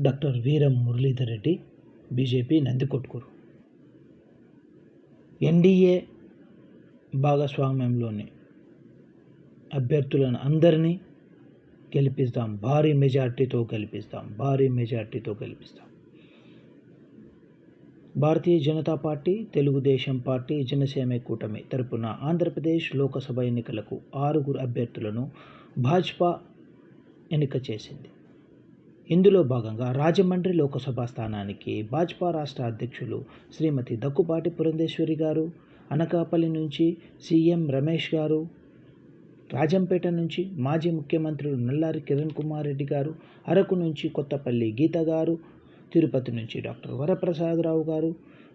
Doctor Veeram Muralidhar Reddy BJP Nandikotkur. NDA భాగస్వామ్యంలోని అభ్యర్థులను అందరినీ గెలిపిస్తాం. భారీ మెజార్టీతో గెలిపిస్తాం. భారీ మెజార్టీతో గెలిపిస్తాం. భారతీయ జనతా పార్టీ తెలుగుదేశం పార్టీ జనసేన కూటమి తరపున ఆంధ్రప్రదేశ్ లోకసభ ఎన్నికలకు ఆరుగురు అభ్యర్థులను భాజపా ఎన్నిక చేసింది. ఇందులో భాగంగా రాజమండ్రి లోకసభ స్థానానికి భాజపా రాష్ట్ర అధ్యక్షులు శ్రీమతి దక్కుపాటి పురంధేశ్వరి గారు అనకాపల్లి నుంచి సీఎం రమేష్ గారు రాజంపేట నుంచి మాజీ ముఖ్యమంత్రులు నల్లారి కిరణ్ కుమార్ రెడ్డి గారు అరకు నుంచి కొత్తపల్లి గీత గారు తిరుపతి నుంచి డాక్టర్ వరప్రసాదరావు గారు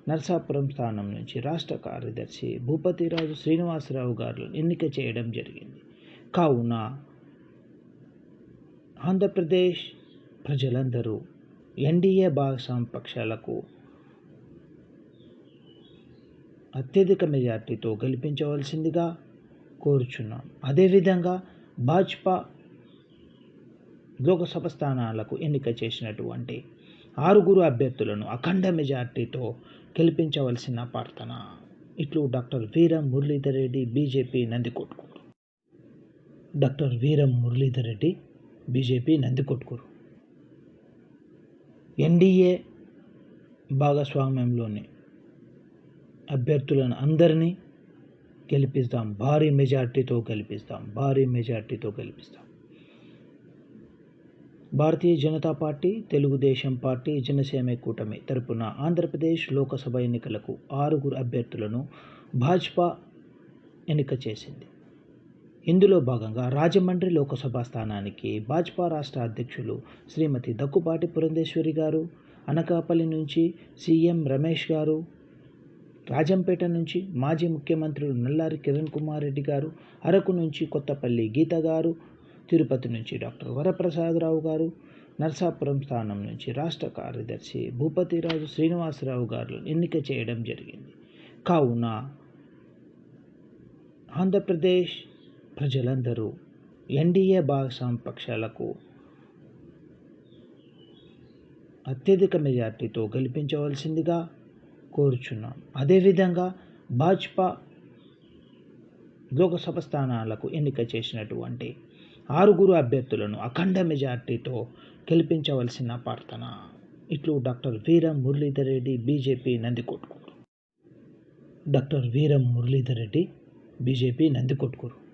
నర్సాపురం స్థానం నుంచి రాష్ట్ర కార్యదర్శి భూపతిరాజు శ్రీనివాసరావు గారు ఎన్నిక చేయడం జరిగింది. కావున ఆంధ్రప్రదేశ్ ప్రజలందరూ ఎన్డీఏ భాగస్వామ్య పక్షాలకు అత్యధిక మెజార్టీతో గెలిపించవలసిందిగా కోరుచున్నాం. అదేవిధంగా భాజపా లోకసభ స్థానాలకు ఎన్నిక చేసినటువంటి ఆరుగురు అభ్యర్థులను అఖండ మెజార్టీతో గెలిపించవలసిన ప్రార్థన. ఇట్లు doctor Veeram Muralidhar Reddy BJP Nandikotkur. Doctor Veeram Muralidhar Reddy BJP Nandikotkur. NDA భాగస్వామ్యంలోని అభ్యర్థులను అందరినీ గెలిపిస్తాం. భారీ మెజార్టీతో గెలిపిస్తాం. భారీ మెజార్టీతో గెలిపిస్తాం. భారతీయ జనతా పార్టీ తెలుగుదేశం పార్టీ జనసేన కూటమి తరపున ఆంధ్రప్రదేశ్ లోకసభ ఎన్నికలకు ఆరుగురు అభ్యర్థులను భాజపా ఎన్నిక చేసింది. ఇందులో భాగంగా రాజమండ్రి లోకసభ స్థానానికి భాజపా రాష్ట్ర అధ్యక్షులు శ్రీమతి దక్కుపాటి పురంధేశ్వరి గారు అనకాపల్లి నుంచి సీఎం రమేష్ గారు రాజంపేట నుంచి మాజీ ముఖ్యమంత్రులు నల్లారి కిరణ్ కుమార్ రెడ్డి గారు అరకు నుంచి కొత్తపల్లి గీత గారు తిరుపతి నుంచి డాక్టర్ వరప్రసాదరావు గారు నర్సాపురం స్థానం నుంచి రాష్ట్ర కార్యదర్శి భూపతిరాజు శ్రీనివాసరావు గారు ఎన్నిక చేయడం జరిగింది. కావున ఆంధ్రప్రదేశ్ ప్రజలందరూ ఎన్డీఏ భాగస్వామ్య పక్షాలకు అత్యధిక మెజార్టీతో గెలిపించవలసిందిగా కోరుచున్నాం. అదేవిధంగా భాజపా లోకసభ స్థానాలకు ఎన్నిక చేసినటువంటి ఆరుగురు అభ్యర్థులను అఖండ మెజార్టీతో గెలిపించవలసిన ప్రార్థన. ఇట్లు doctor Veeram Muralidhar Reddy BJP Nandikotkur. Doctor Veeram Muralidhar Reddy BJP Nandikotkur.